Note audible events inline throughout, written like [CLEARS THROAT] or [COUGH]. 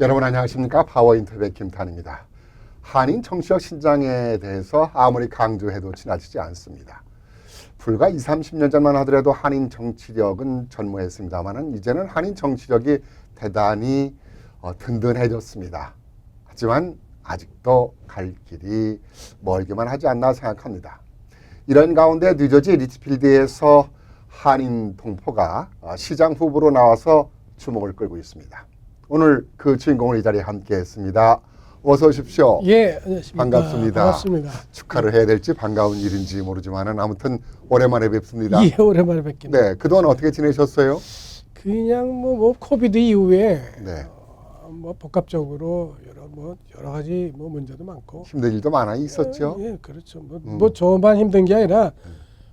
여러분 안녕하십니까 파워인터뷰의 김탄입니다. 한인 정치적 신장에 대해서 아무리 강조해도 지나치지 않습니다. 불과 20, 30년 전만 하더라도 한인 정치력은 전무했습니다만은 이제는 한인 정치력이 대단히 어, 든든해졌습니다. 하지만 아직도 갈 길이 멀기만 하지 않나 생각합니다. 이런 가운데 뉴저지 리치필드에서 한인 동포가 어, 시장 후보로 나와서 주목을 끌고 있습니다. 오늘 그 주인공을 이 자리에 함께했습니다. 어서 오십시오. 예, 안녕하십니까. 반갑습니다. 반갑습니다. 축하를 해야 될지 반가운 일인지 모르지만은 아무튼 오랜만에 뵙습니다. 예, 오랜만에 뵙겠네. 네, 그동안 어떻게 지내셨어요? 그냥 뭐, 뭐 코비드 이후에 네, 어, 뭐 복합적으로 여러 뭐 여러 가지 뭐 문제도 많고. 힘든 일도 많아 있었죠. 예, 예, 그렇죠. 뭐, 음. 뭐 저만 힘든 게 아니라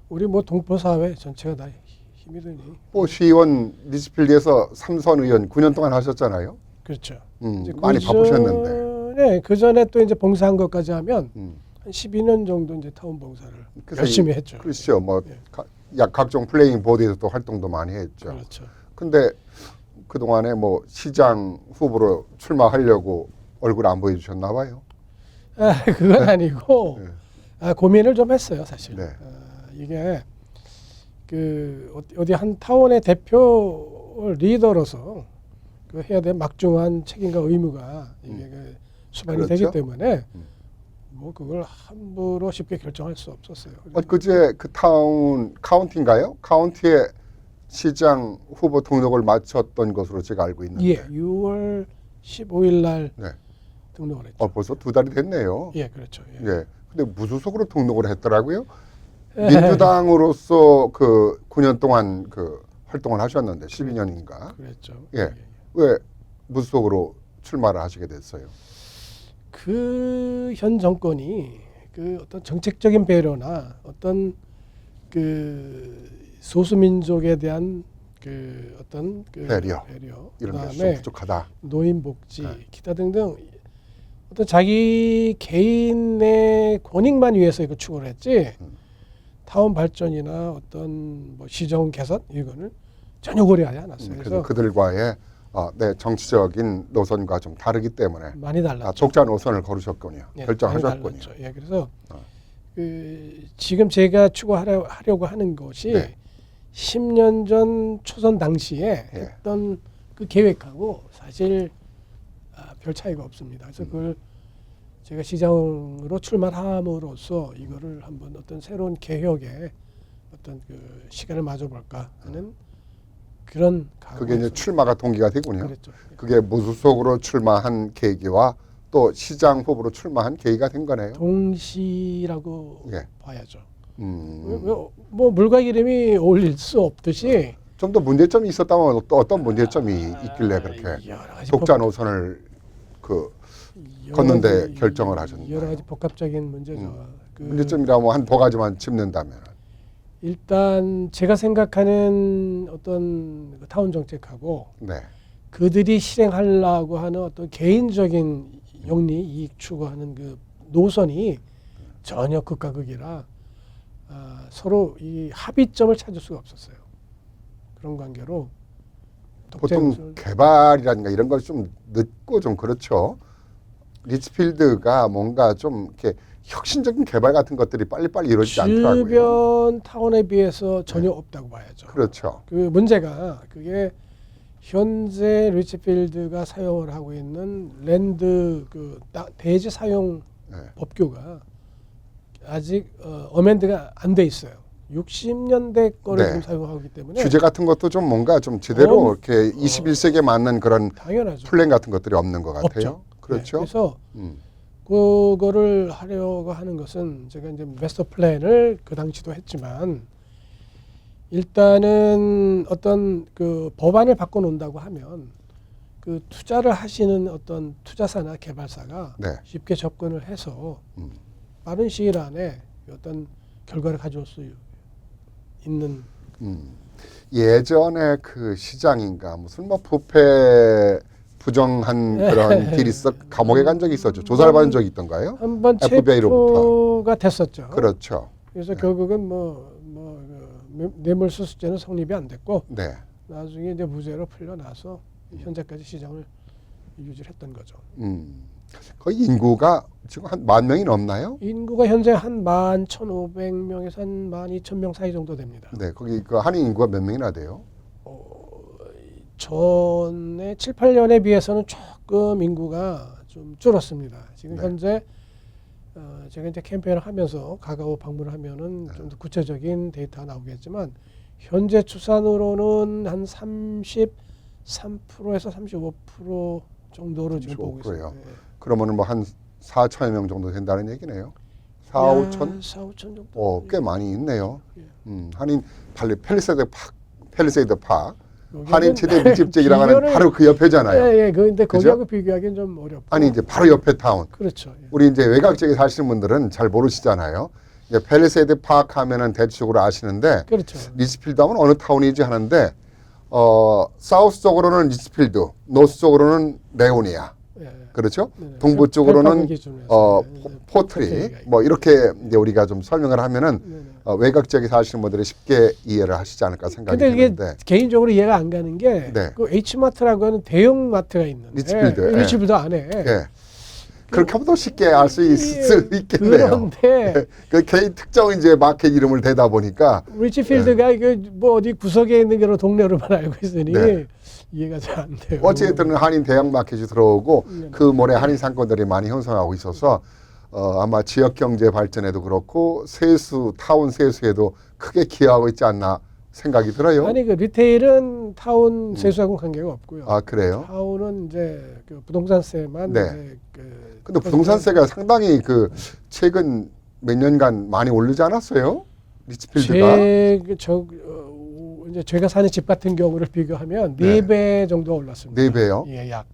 우리 뭐 동포 사회 전체가 다 힘이 드니. 뭐 시의원 리치필드에서 삼선 의원 9년 동안 하셨잖아요. 그렇죠. 음, 이제 많이 그 바쁘셨는데. 전에 그 전에 또 이제 봉사한 것까지 하면 음, 한 12년 정도 이제 타운 봉사를 열심히 이- 했죠. 그렇죠. 뭐 예. 가- 약 각종 플레잉 보드에서 또 활동도 많이 했죠. 그렇죠. 근데 그 동안에 뭐 시장 후보로 출마하려고 얼굴 안 보여주셨나 봐요. 아, 그건 아니고 네. 아, 고민을 좀 했어요, 사실. 네. 아, 이게 그 어디- 한 타운의 대표 리더로서 그 해야 될 막중한 책임과 의무가 이게 그 수반이 음. 그렇죠. 되기 때문에 음. 뭐 그걸 함부로 쉽게 결정할 수 없었어요. 엊그제 그 타운 카운티인가요? 카운티에 시장 후보 등록을 마쳤던 것으로 제가 알고 있는데. 예, 6월 15일 날 네. 등록을 했죠. 어, 벌써 두 달이 됐네요. 예, 그렇죠. 예. 예. 근데 무소속으로 등록을 했더라고요. 민주당으로서 그 9년 동안 그 활동을 하셨는데 12년인가. 그랬죠. 예. 왜 무소속으로 출마를 하시게 됐어요? 그 현 정권이 그 어떤 정책적인 배려나 어떤 그 소수 민족에 대한 그 어떤 그 배려. 배려 이런 게 좀 그다음에 부족하다. 노인 복지 네. 기타 등등 어떤 자기 개인의 권익만 위해서 이거 추구를 했지 음. 타운 발전이나 어떤 뭐 시정 개선 이거는 전혀 고려하지 않았어요. 음, 그래서 그래서 그들과의 어, 네, 정치적인 노선과 좀 다르기 때문에 많이 달랐죠. 아, 독자 노선을 걸으셨군요. 예, 결정하셨군요. 달랐죠. 예, 그래서 어. 그 지금 제가 추구하려 하려고 하는 것이 네. 10년 전 초선 당시에 예. 했던 그 계획하고 사실 아, 별 차이가 없습니다. 그래서 음. 그걸 제가 시장으로 출마함으로써 이거를 한번 어떤 새로운 개혁에 어떤 그 시간을 마줘볼까 하는 그런 그게 이제 출마가 동기가 되군요. 그랬죠. 그게 무소속으로 출마한 계기와 또 시장 후보로 출마한 계기가 된 거네요. 동시라고 예. 봐야죠. 음. 왜- 왜- 뭐 물과 기름이 어울릴 수 없듯이 좀 더 문제점이 있었다면 또 어떤 문제점이 있길래 그렇게 여러 가지 독자 복- 노선을 그 걷는데 결정을 하셨나요? 여러 가지 복합적인 문제죠. 음. 그 문제점이라면 한두 가지만 짚는다면 일단 제가 생각하는 어떤 그 타운 정책하고 네. 그들이 실행하려고 하는 어떤 개인적인 영리 이익 추구하는 그 노선이 전혀 극과 극이라 아, 서로 이 합의점을 찾을 수가 없었어요. 그런 관계로 보통 개발이라든가 이런 걸 좀 늦고 좀 그렇죠. 리츠필드가 뭔가 좀 이렇게 혁신적인 개발 같은 것들이 빨리빨리 이루어지지 않더라고요. 주변 타운에 비해서 전혀 없다고 봐야죠. 그렇죠. 그 문제가 그게 현재 리치필드가 사용을 하고 있는 랜드 그 따- 대지 사용 네. 법규가 아직 어, 어멘드가 안 돼 있어요. 60년대 거를 네. 지금 사용하고 있기 때문에 규제 같은 것도 좀 뭔가 좀 제대로 어, 이렇게 21세기에 맞는 그런 당연하죠. 플랜 같은 것들이 없는 것 같아요. 없죠. 그렇죠. 네, 그래서 음. 그거를 하려고 하는 것은 제가 이제 마스터 플랜을 그 당시도 했지만 일단은 어떤 그 법안을 바꿔 놓는다고 하면 그 투자를 하시는 어떤 투자사나 개발사가 네. 쉽게 접근을 해서 음. 빠른 시일 안에 어떤 결과를 가져올 수 있는 음. 예전에 그 시장인가 무슨 뭐 부패 부정한 그런 [LAUGHS] 딜이 있어 감옥에 간 적이 있었죠. 조사를 받은 적이 있던가요? 한번 FBI 로부터. 체포가 됐었죠. 그렇죠. 그래서 네. 결국은 뭐, 뭐 그 뇌물수수죄는 성립이 안 됐고 네. 나중에 이제 무죄로 풀려나서 음. 현재까지 시장을 유지를 했던 거죠. 음. 거의 인구가 지금 한 만 명이 넘나요? 인구가 현재 한만 천오백 명에서 한만 이천 명 사이 정도 됩니다. 네, 거기 그 한인 인구가 몇 명이나 돼요? 전에 7, 8년에 비해서는 조금 인구가 좀 줄었습니다. 지금 네. 현재 어, 제가 이제 캠페인을 하면서 가가오 방문을 하면은 네. 좀더 구체적인 데이터가 나오겠지만 현재 추산으로는 한 33%에서 35% 정도로 지금 보고 35% 예요. 있습니다. 그러면은 뭐 한 4천여 명 정도 된다는 얘기네요. 4, 5천? 4, 5천 정도. 어, 꽤 많이 있네요. 예. 음, 한인 팔리 펠리세이드 파 펠리세이드 파 한인 최대 [LAUGHS] 밀집지라고 하는 바로 그 옆에잖아요. 예, 예. 그런데? 거기하고 비교하기는 좀 어렵고. 아니 이제 바로 옆에 타운. 그렇죠. 예. 우리 이제 외곽 지역에 사시는 분들은 잘 모르시잖아요. 이제 펠리세이드 파크 하면은 대충으로 아시는데 그렇죠. 리스필드 하면 어느 타운이지 하는데 어 사우스 쪽으로는 리스필드, 노스 쪽으로는 레오니아. 예. 그렇죠? 네네. 동부 펠- 쪽으로는 펠파그 기준으로 해서. 어 네, 포- 네. 포트리 포트리가 뭐 이렇게 이제 우리가 좀 설명을 하면은 네 네. 어, 외곽 지역에 사시는 분들이 쉽게 이해를 하시지 않을까 생각이 근데 이게 드는데 개인적으로 이해가 안 가는 게 네. 그 H마트라고 하는 대형 마트가 있는데 리츠필드, 예. 리츠필드 안에 예. 그렇게 더 쉽게 알 수 있을 예, 있겠네요. 그런데 그 개인 특정 이제 마켓 이름을 대다 보니까 리츠필드가 이게 뭐 어디 구석에 있는 그런 동네로만 알고 있으니 네. 이해가 잘 안 돼요. 어쨌든 한인 대형 마켓이 들어오고 네. 그 모래 한인 상권들이 많이 형성하고 있어서 어, 아마 지역 경제 발전에도 그렇고 세수 타운 세수에도 크게 기여하고 있지 않나 생각이 들어요. 아니 그 리테일은 타운 세수하고 관계가 없고요. 음. 아 그래요? 타운은 이제 그 부동산세만 네. 이제 그 근데 부동산세가 상당히 그 최근 몇 년간 많이 오르지 않았어요? 리츠필드가 제저 어, 이제 제가 사는 집 같은 경우를 비교하면 네. 네 배 정도 올랐습니다. 네 배요? 예, 약.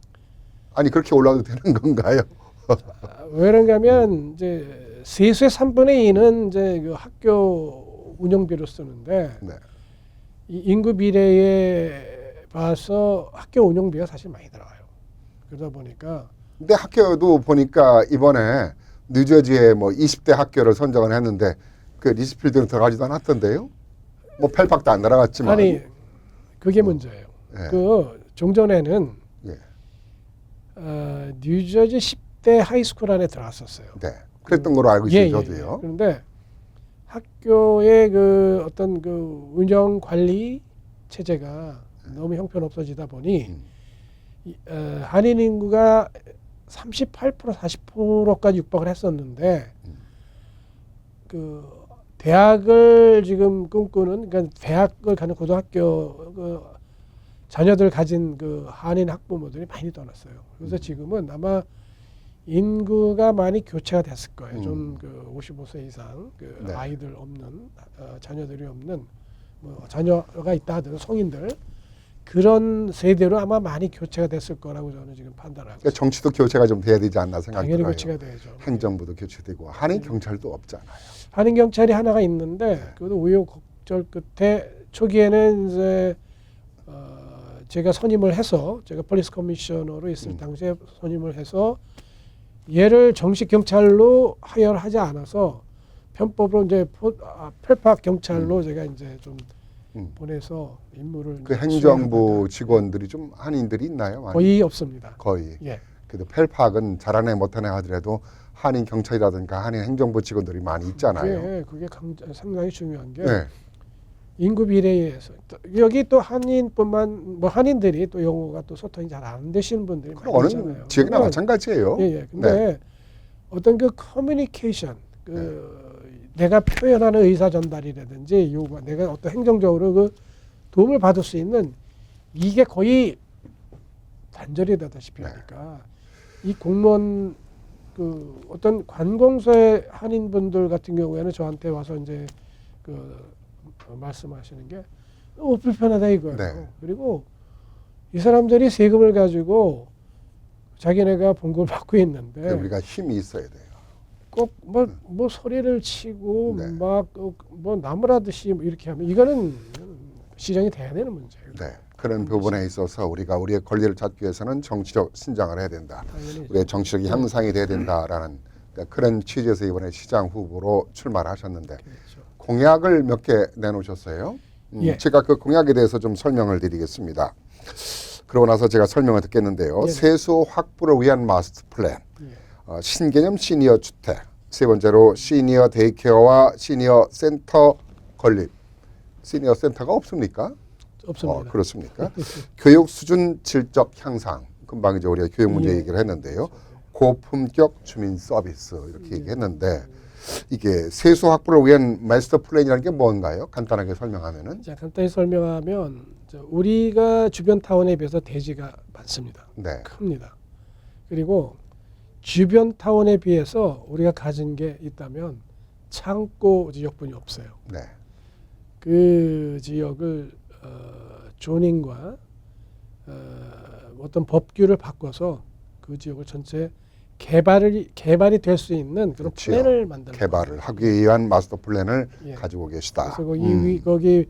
아니 그렇게 올라도 되는 건가요? 아, 왜 그런가면 이제 세수의 3분의 2는 이제 그 학교 운영비로 쓰는데 네. 이 인구 비례에 봐서 학교 운영비가 사실 많이 들어가요. 그러다 보니까 근데 학교도 보니까 이번에 뉴저지에 뭐 20대 학교를 선정을 했는데 그 리츠필드는 들어가지도 않았던데요? 뭐 펠팍도 안 들어갔지만 아니 그게 문제예요. 예. 그 종전에는 예. 어, 뉴저지 10 대 하이스쿨 안에 들어갔었어요. 네. 그랬던 걸로 알고 있어요, 저도요. 그런데 학교의 그 어떤 그 운영 관리 체제가 너무 형편없어지다 보니 음. 이, 어, 한인 인구가 38% 40%까지 육박을 했었는데 음. 그 대학을 지금 꿈꾸는 그러니까 대학을 가는 고등학교 그 자녀들 가진 그 한인 학부모들이 많이 떠났어요. 그래서 음. 지금은 아마 인구가 많이 교체가 됐을 거예요. 음. 좀그 55세 이상 그 네. 아이들 없는 어, 자녀들이 없는 뭐 자녀가 있다 하더라도 성인들 그런 세대로 아마 많이 교체가 됐을 거라고 저는 지금 판단하고 그러니까 정치도 교체가 좀 돼야 되지 않나. 생각이 당연히 들어요. 교체가 돼야죠. 행정부도 교체되고 한인 경찰도 없잖아요. 한인 경찰이 하나가 있는데 네. 그것도 우여곡절 끝에 초기에는 이제 어, 제가 선임을 해서 제가 폴리스 커미셔너로 있을 음. 당시에 선임을 해서 얘를 정식 경찰로 하열하지 않아서 편법으로 이제 포, 아, 펠팍 경찰로 제가 이제 좀 음. 보내서 임무를 그 행정부 직원들이 좀 한인들이 있나요? 많이? 거의 없습니다. 거의. 예. 그래도 펠팍은 잘하네 못하네 하더라도 한인 경찰이라든가 한인 행정부 직원들이 많이 있잖아요. 그게, 그게 강, 상당히 중요한 게 네. 인구 비례에 의해서 또 여기 또 한인뿐만 뭐 한인들이 또 영어가 또 소통이 잘 안 되시는 분들이 있잖아요. 지역이나 마찬가지예요. 예, 예. 근데 어떤 그 커뮤니케이션 그 내가 표현하는 의사 전달이라든지 요구 내가 어떤 행정적으로 그 도움을 받을 수 있는 이게 거의 단절이 되다시피 네. 하니까 이 공무원 그 어떤 관공서의 한인분들 같은 경우에는 저한테 와서 이제 그 어, 말씀하시는 게 너무 불편하다 이거예요. 네. 그리고 이 사람들이 세금을 가지고 자기네가 봉급을 받고 있는데 우리가 힘이 있어야 돼요. 꼭뭐뭐 소리를 치고 네. 막뭐 나무라듯이 뭐 이렇게 하면 이거는 시정이 돼야 되는 문제예요. 네. 그런 부분에 있어서 우리가 우리의 권리를 찾기 위해서는 정치적 신장을 해야 된다. 당연히 우리의 정치적 향상이 돼야 된다라는 그러니까 그런 취지에서 이번에 시장 후보로 출마를 하셨는데 그렇죠. 공약을 몇 개 내놓으셨어요. 음, 예. 제가 그 공약에 대해서 좀 설명을 드리겠습니다. 그러고 나서 제가 설명을 듣겠는데요. 네네. 세수 확보를 위한 마스터 플랜, 예. 어, 신개념 시니어 주택, 세 번째로 시니어 데이케어와 시니어 센터 건립. 시니어 센터가 없습니까? 없습니다. 어, 그렇습니까? [LAUGHS] 교육 수준 질적 향상. 금방 이제 우리가 교육 문제 예. 얘기를 했는데요. 고품격 주민 서비스 이렇게 얘기했는데 이게 세수 확보를 위한 마스터 플랜이라는 게 뭔가요? 간단하게 설명하면은 자 간단히 설명하면 저 우리가 주변 타운에 비해서 대지가 많습니다. 네. 큽니다. 그리고 주변 타운에 비해서 우리가 가진 게 있다면 창고 지역분이 없어요. 네. 그 지역을 어, 조닝과 어, 어떤 법규를 바꿔서 그 지역을 전체 개발을 개발이 될 수 있는 그런 그렇지요. 플랜을 만드는 개발을 하기 위한 마스터 플랜을 예. 가지고 계시다. 그래서 거기 음. 위, 거기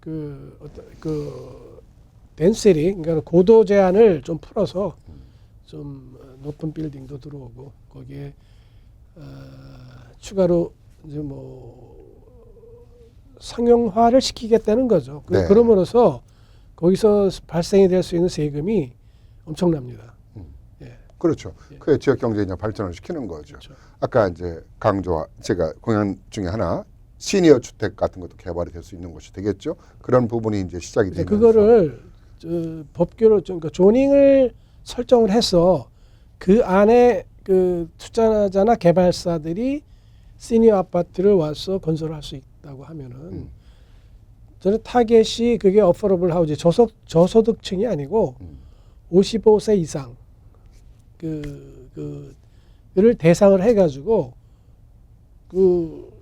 그 어떤 그 덴시리 그러니까 고도 제한을 좀 풀어서 좀 높은 빌딩도 들어오고 거기에 어, 추가로 이제 뭐 상용화를 시키겠다는 거죠. 그, 네. 그럼으로써 거기서 발생이 될 수 있는 세금이 엄청납니다. 예, 그렇죠. 예. 그 지역 경제 이제 발전을 시키는 거죠. 그렇죠. 아까 이제 강조와 제가 공연 중에 하나 시니어 주택 같은 것도 개발이 될 수 있는 것이 되겠죠. 그런 부분이 이제 시작이 되면서 그거를 저 법규로 좀 그러니까 조닝을 설정을 해서 그 안에 그 투자자나 개발사들이 시니어 아파트를 와서 건설할 수 있다고 하면은 음. 저는 타겟이 그게 어퍼러블 하우지 저소 저소득층이 아니고 음. 55세 이상 그 그를 대상을 해가지고 그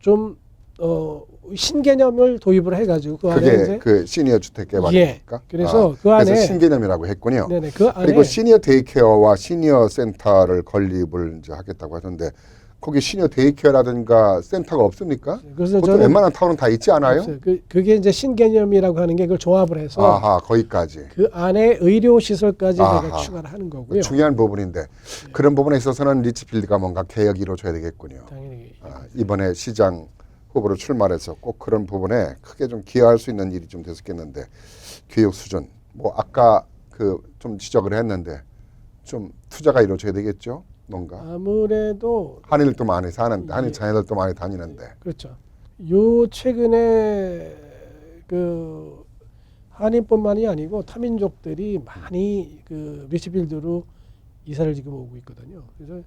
좀 어 신개념을 도입을 해가지고 그 안에 그게 그 시니어 주택 예. 개발입니까? 그래서 아, 그 안에 그래서 신개념이라고 했군요. 네네 그 안에 그리고 시니어 데이케어와 시니어 센터를 건립을 이제 하겠다고 하는데 거기 시니어 데이케어라든가 센터가 없습니까? 그래서 보통 저는 웬만한 타운은 다 있지 않아요? 없어요. 그 그게 이제 신개념이라고 하는 게 그걸 종합을 해서 아하 거기까지 그 안에 의료 시설까지 아하. 제가 추가를 하는 거고요. 중요한 부분인데 그런 부분에 있어서는 리치필드가 뭔가 개혁이 이루어져야 되겠군요. 당연히 아, 이번에 시장 후보로 출마해서 꼭 그런 부분에 크게 좀 기여할 수 있는 일이 좀 됐었겠는데 교육 수준 뭐 아까 그 좀 지적을 했는데 좀 투자가 이루어져야 되겠죠 뭔가 아무래도 한일도 많이 사는데 한일 예. 자녀들도 많이 다니는데 그렇죠. 요 최근에 그 한인뿐만이 아니고 타민족들이 많이 그 리치필드로 이사를 지금 오고 있거든요. 그래서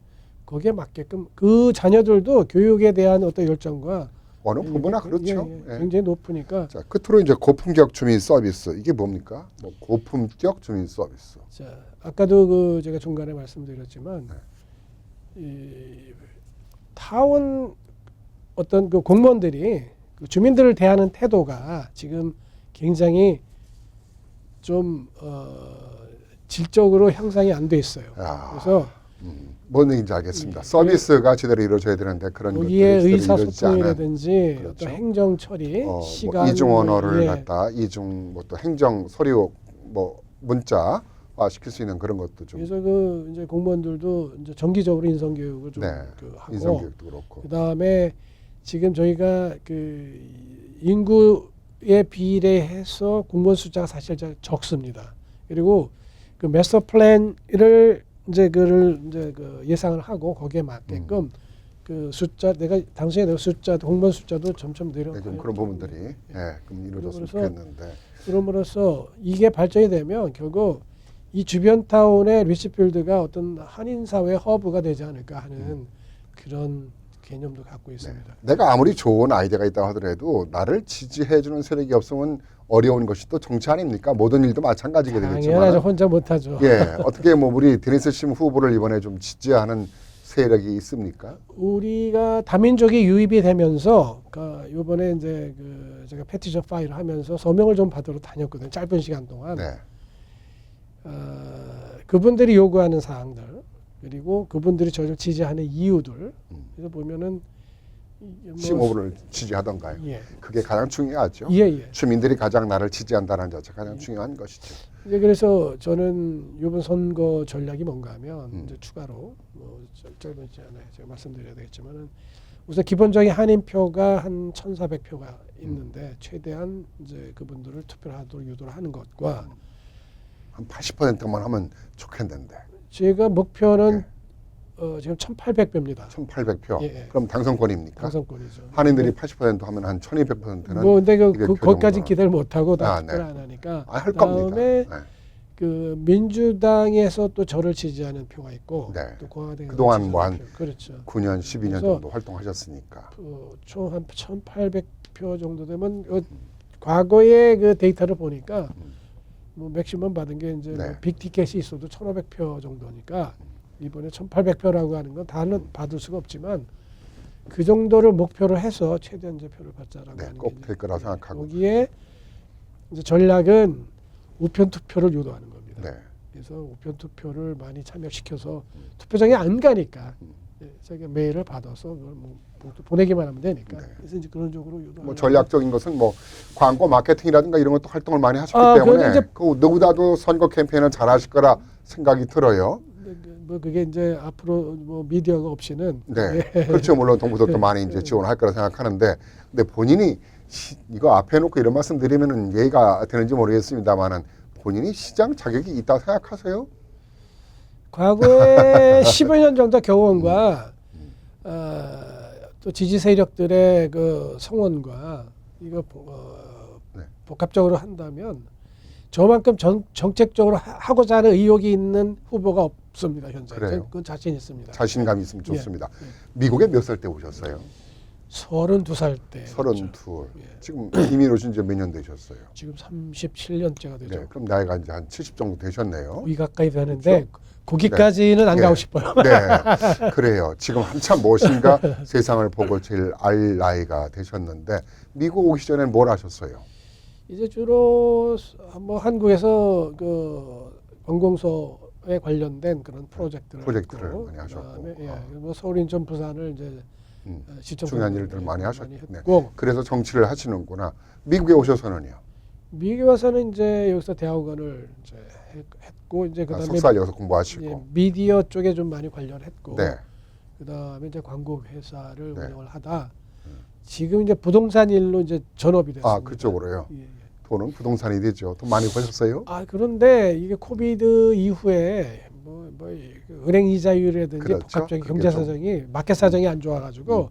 거기에 맞게끔 그 자녀들도 교육에 대한 어떤 열정과 어느 예, 부분나 예, 그렇죠. 예, 예, 예. 굉장히 높으니까 자 끝으로 이제 고품격 주민 서비스 이게 뭡니까? 뭐 고품격 주민 서비스. 자 아까도 그 제가 중간에 말씀드렸지만 네. 이 타운 어떤 그 공무원들이 그 주민들을 대하는 태도가 지금 굉장히 좀 어, 질적으로 향상이 안 돼 있어요. 야, 그래서 음, 뭔 얘기인지 알겠습니다. 예. 서비스가 제대로 이루어져야 되는데 그런 않은 의사소통이라든지 그렇죠. 어떤 행정 처리, 어, 시간 뭐 이중 언어를 예, 갖다 이중 뭐 또 행정 서류 뭐 문자화 시킬 수 있는 그런 것도 좀 그래서 그 이제 공무원들도 이제 정기적으로 인성 교육을 좀 네, 그 하고 인성 교육도 그렇고 그 다음에 지금 저희가 그 인구에 비례해서 공무원 숫자가 사실 저- 적습니다. 그리고 그 마스터 플랜을 이제 그를 이제 그 예상을 하고 거기에 맞게끔 음. 그 숫자 내가 당시에 내가 숫자 공무원 숫자도 점점 내려. 네, 좀 그런 부분들이 예, 좀 이루어졌으면 그래서 좋겠는데 그럼으로써 이게 발전이 되면 결국 이 주변 타운의 리치필드가 어떤 한인 사회 허브가 되지 않을까 하는 음. 그런 개념도 갖고 있습니다. 내가 아무리 좋은 아이디어가 있다 하더라도 나를 지지해주는 세력이 없으면 어려운 것이 또 정치 아닙니까? 모든 일도 마찬가지게 당연하죠. 되겠지만 혼자 못하죠. 예 어떻게 뭐 우리 데니스 심 후보를 이번에 좀 지지하는 세력이 있습니까? 우리가 다민족이 유입이 되면서 그 이번에 이제 그 제가 패티션 파일을 하면서 서명을 좀 받으러 다녔거든요. 짧은 시간 동안. 네. 어, 그분들이 요구하는 사항들 그리고 그분들이 저를 지지하는 이유들 음. 그래서 보면은 이게 뭐- 심 후보를 지지하던가요? 예. 그게 가장 중요하죠. 예, 예. 주민들이 가장 나를 지지한다는 자체가 가장 중요한 것이죠. 이제 그래서 저는 이번 선거 전략이 뭔가 하면 음. 이제 추가로 뭐 짧- 짧은 시간에 제가 말씀드려야 되겠지만은 우선 기본적인 한인표가 한 1,400표가 있는데 최대한 이제 그분들을 투표를 하도록 유도를 하는 것과 한 80%만 하면 좋겠는데. 제가 목표는 네. 어, 지금 1,800표입니다. 1,800표. 예, 예. 그럼 당선권입니까? 당선권이죠. 한인들이 80% 하면 한 1,200%는 뭐 근데 그, 그그 거기까지 기대를 못 하고 다 아, 네. 안 하니까 아, 할 겁니다. 그다음에 네. 그 민주당에서 또 저를 지지하는 표가 있고 네. 또 공화당에서 그동안 지지하는 뭐 한- 표. 그렇죠. 9년, 12년 그래서- 정도 활동하셨으니까. 그 총한 1,800표 정도 되면 어, 과거의 그 데이터를 보니까 뭐 맥시멈 받은 게 이제 음. 네. 뭐 빅티켓이 있어도 1,500표 정도니까 이번에 1,800표라고 하는 건 다는 받을 수가 없지만 그 정도를 목표로 해서 최대한 이제 표를 받자라고 네, 하는 꼭게 이제 될 거라 생각하고. 여기에 이제 전략은 우편 투표를 유도하는 겁니다. 네. 그래서 우편 투표를 많이 참여시켜서 투표장에 안 가니까 예, 자기가 메일을 받아서 그걸 뭐 보- 보내기만 하면 되니까 네. 그래서 이제 그런 쪽으로 유도. 뭐 전략적인 것은 뭐 광고 마케팅이라든가 이런 것도 활동을 많이 하셨기 아, 때문에 이제- 그 누구다도 선거 캠페인을 잘 하실 거라 생각이 들어요. 뭐 그게 이제 앞으로 뭐 미디어가 없이는 네. 예. 그렇죠. 물론 동부들도 네. 많이 이제 지원할 거라 생각하는데 근데 본인이 시, 이거 앞에 놓고 이런 말씀 드리면은 예의가 되는지 모르겠습니다만은 본인이 시장 자격이 있다고 생각하세요? 과거에 [LAUGHS] 15년 정도 경험과 음. 어, 또 지지 세력들의 그 성원과 이거 보- 어, 네. 복합적으로 한다면 저만큼 정, 정책적으로 하- 하고자 하는 의욕이 있는 후보가 없습니다 현재. 그래요? 그건 자신 있습니다. 자신감이 있으면 예. 좋습니다. 예. 미국에 몇 살 때 오셨어요? 32살 때. 서른둘. 예. 지금 이민 오신 지 몇 년 되셨어요? 지금 37년째가 되죠. 네. 그럼 나이가 이제 한 70 정도 되셨네요. 거의 가까이 되는데 거기까지는 안 네. 가고 싶어요. 네, 그래요. 지금 한참 무엇인가 [LAUGHS] 세상을 보고 제일 알 나이가 되셨는데 미국 오기 전에 뭘 하셨어요? 이제 주로 뭐 한국에서 그 관공서에 관련된 그런 프로젝트를 프로젝트를 했고, 많이 하셨고. 그다음에 예, 아. 뭐 서울 인천 부산을 이제 음, 어, 시청 중요한 일들 많이 하셨- 네. 그래서 정치를 하시는구나. 미국에 오셔서는요. 미국에 와서는 이제 여기서 대학원을 이제 했- 했고 이제 아, 그다음에 석사 여기서 공부하시고. 예, 미디어 쪽에 좀 많이 관련했고 네. 그다음에 이제 광고 회사를 네. 운영을 하다 지금 이제 부동산 일로 이제 전업이 됐습니다. 아 그쪽으로요. 예, 예. 돈은 부동산이 되죠. 돈 많이 버셨어요? 아 그런데 이게 코비드 이후에 뭐, 뭐그 은행 이자율이라든지 그렇죠. 복합적인 경제 좀- 음. 사정이 마켓 사정이 안 좋아가지고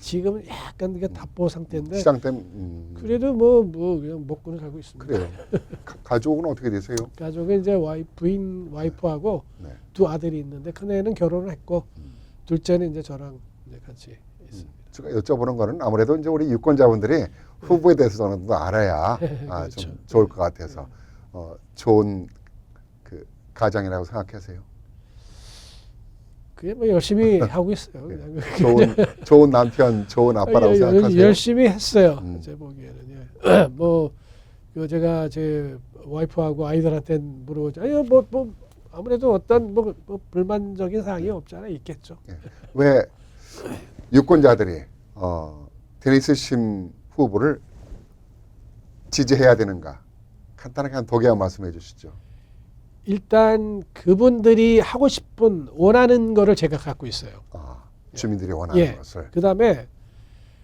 지금은 약간 이게 답보 상태인데 시장 때문에. 음, 그래도 뭐뭐 그냥 먹고는 살고 있습니다. 그래요. [LAUGHS] 가, 가족은 어떻게 되세요? 가족은 이제 와이 부인 와이프하고 네. 두 아들이 있는데 큰 애는 결혼을 했고 음. 둘째는 이제 저랑 이제 같이 있습니다. 제가 여쭤보는 거는 아무래도 이제 우리 유권자분들이 후보에 대해서 정도 알아야 [LAUGHS] 아, 그렇죠. 좀 좋을 것 같아서 어, 좋은 그 가장이라고 생각하세요. 그게 뭐 열심히 [LAUGHS] 하고 있어요. 그냥 좋은 좋은 남편, 좋은 아빠라고 예, 예, 생각하세요. 열심히 했어요. 음. 제 보기에는 예. [CLEARS THROAT] 뭐그 제가 제 와이프하고 아이들한테 물어보자. 아유 뭐, 뭐 아무래도 어떤 뭐, 뭐 불만적인 사항이 없잖아 있겠죠. 왜 유권자들이 어, 데니스 심 후보를 지지해야 되는가? 간단하게 한 도개 말씀해 주시죠. 일단 그분들이 하고 싶은 원하는 거를 제가 갖고 있어요. 아, 주민들이 원하는 예. 것을 그다음에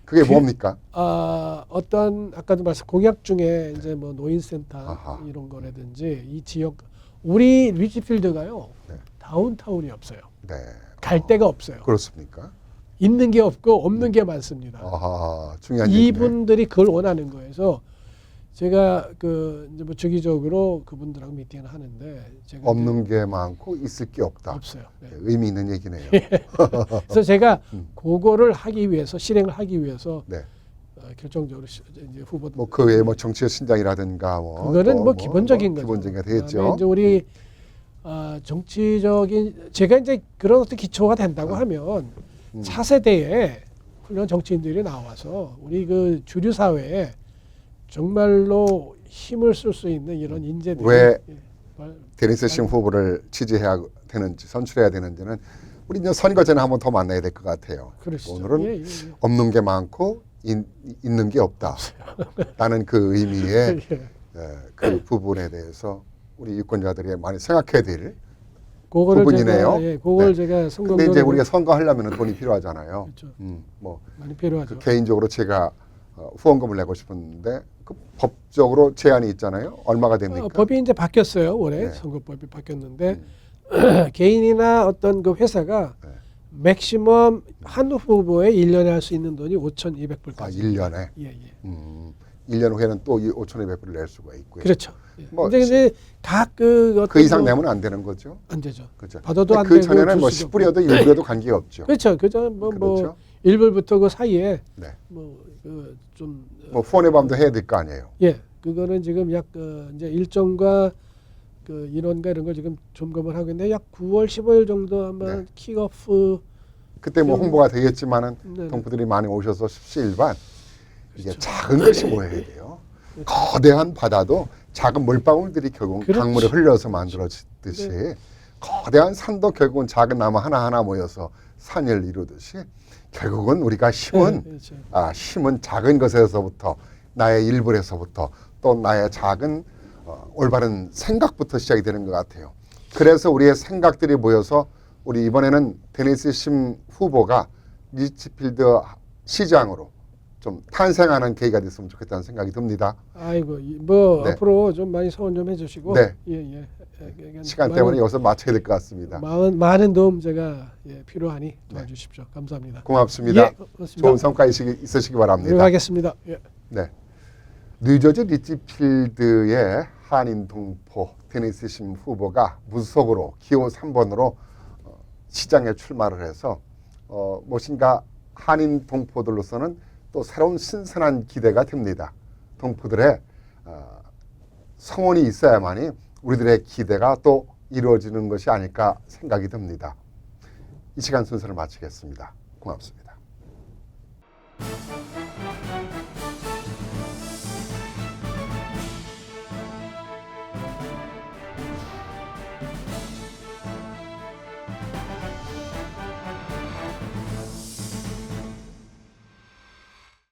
그게 그- 뭡니까? 아, 어떤 아까도 말씀 공약 중에 이제 뭐 노인센터 아하. 이런 거라든지 이 지역 우리 리치필드가요 네. 다운타운이 없어요. 네. 갈 데가 없어요. 그렇습니까? 있는 게 없고 없는 게 많습니다. 아하, 중요한 얘기네. 이분들이 그걸 원하는 거여서 제가 그 이제 뭐 주기적으로 그분들하고 미팅을 하는데 제가 없는 게 많고 있을 게 없다. 없어요. 네. 네, 의미 있는 얘기네요. [LAUGHS] 그래서 제가 음. 그거를 하기 위해서 실행을 하기 위해서 네. 어, 결정적으로 시- 이제 후보 뭐 그 외에 뭐 정치의 신장이라든가 뭐 그거는 또 뭐 기본적인 거죠. 기본적인 게 그다음에 되겠죠. 이제 우리 아, 정치적인 제가 이제 그런 어떤 기초가 된다고 하면 음. 차세대에 훌륭한 정치인들이 나와서 우리 그 주류 사회에 정말로 힘을 쓸 수 있는 이런 인재들이 왜 예, 말- 데니스 심 후보를 지지해야 되는지 선출해야 되는지는 우리 이제 선거 전에 한번 더 만나야 될 것 같아요. 그러시죠. 오늘은 예, 예, 예. 없는 게 많고 인, 있는 게 없다. [LAUGHS] 라는 그 의미의 예. 에, 그 부분에 대해서 우리 유권자들이 많이 생각해야 될 그거를 부분이네요. 제가 예, 그걸 네. 제가 성공 근데 이제 우리가 선거하려면 돈이 필요하잖아요. 그렇죠. 음, 뭐 많이 필요하죠. 그 개인적으로 제가 어, 후원금을 내고 싶은데 그 법적으로 제한이 있잖아요. 얼마가 됩니까? 어, 법이 이제 바뀌었어요. 올해 네. 선거법이 바뀌었는데 음. [CLEARS THROAT] 개인이나 어떤 그 회사가 네. 맥시멈 한 후보에 1년에 할 수 있는 돈이 5,200불까지. 아, 1년에. 예, 예. 음, 1년 후에는 또 이 5,200불을 낼 수가 있고요. 그렇죠. 예. 뭐 근데 이제 각그 어떤 그 이상 뭐 내면 안 되는 거죠. 안 되죠. 그렇죠. 받아도 안 그 되고 전에는 뭐줄 수도 10불이어도 1불이어도 관계가 없죠. 그렇죠. 그죠. 뭐, 뭐 그렇죠. 1불부터 그 사이에 네. 뭐그좀 뭐 후원의 밤도 해야 될 거 아니에요. 예, 그거는 지금 약그 이제 일정과 그 인원과 이런 걸 지금 점검을 하고 있는데 약 9월 15일 정도 아마 네. 킥오프 그때 뭐 좀- 홍보가 되겠지만은 네, 동포들이 많이 오셔서 십시일반 이게 그렇죠. 작은 것이 모여야 돼요. 거대한 바다도 작은 물방울들이 결국 그렇죠. 강물을 흘려서 만들어지듯이 거대한 산도 결국은 작은 나무 하나하나 모여서 산을 이루듯이 결국은 우리가 힘은 네, 그렇죠. 아, 힘은 작은 것에서부터 나의 일부에서부터 또 나의 작은 어, 올바른 생각부터 시작이 되는 것 같아요. 그래서 우리의 생각들이 모여서 우리 이번에는 테니스 심 후보가 리치필드 시장으로 좀 탄생하는 계기가 됐으면 좋겠다는 생각이 듭니다. 아이고 이- 뭐 네. 앞으로 좀 많이 소원 좀 해주시고 네. 예, 예. 예, 그러니까 시간 많은- 때문에 여기서 마쳐야 될 것 같습니다. 많은, 많은 도움 제가 예, 필요하니 도와주십시오. 감사합니다. 고맙습니다. 예, 고맙습니다. 좋은 성과 있으시, 있으시기 바랍니다. 노력하겠습니다. 예. 네. 뉴저지 리치필드의 한인 동포 테니스 심 후보가 무속으로 기호 3번으로 어, 시장에 출마를 해서 어, 무엇인가 한인 동포들로서는 또 새로운 신선한 기대가 됩니다. 동포들의 어, 성원이 있어야만이 우리들의 기대가 또 이루어지는 것이 아닐까 생각이 듭니다. 이 시간 순서를 마치겠습니다. 고맙습니다.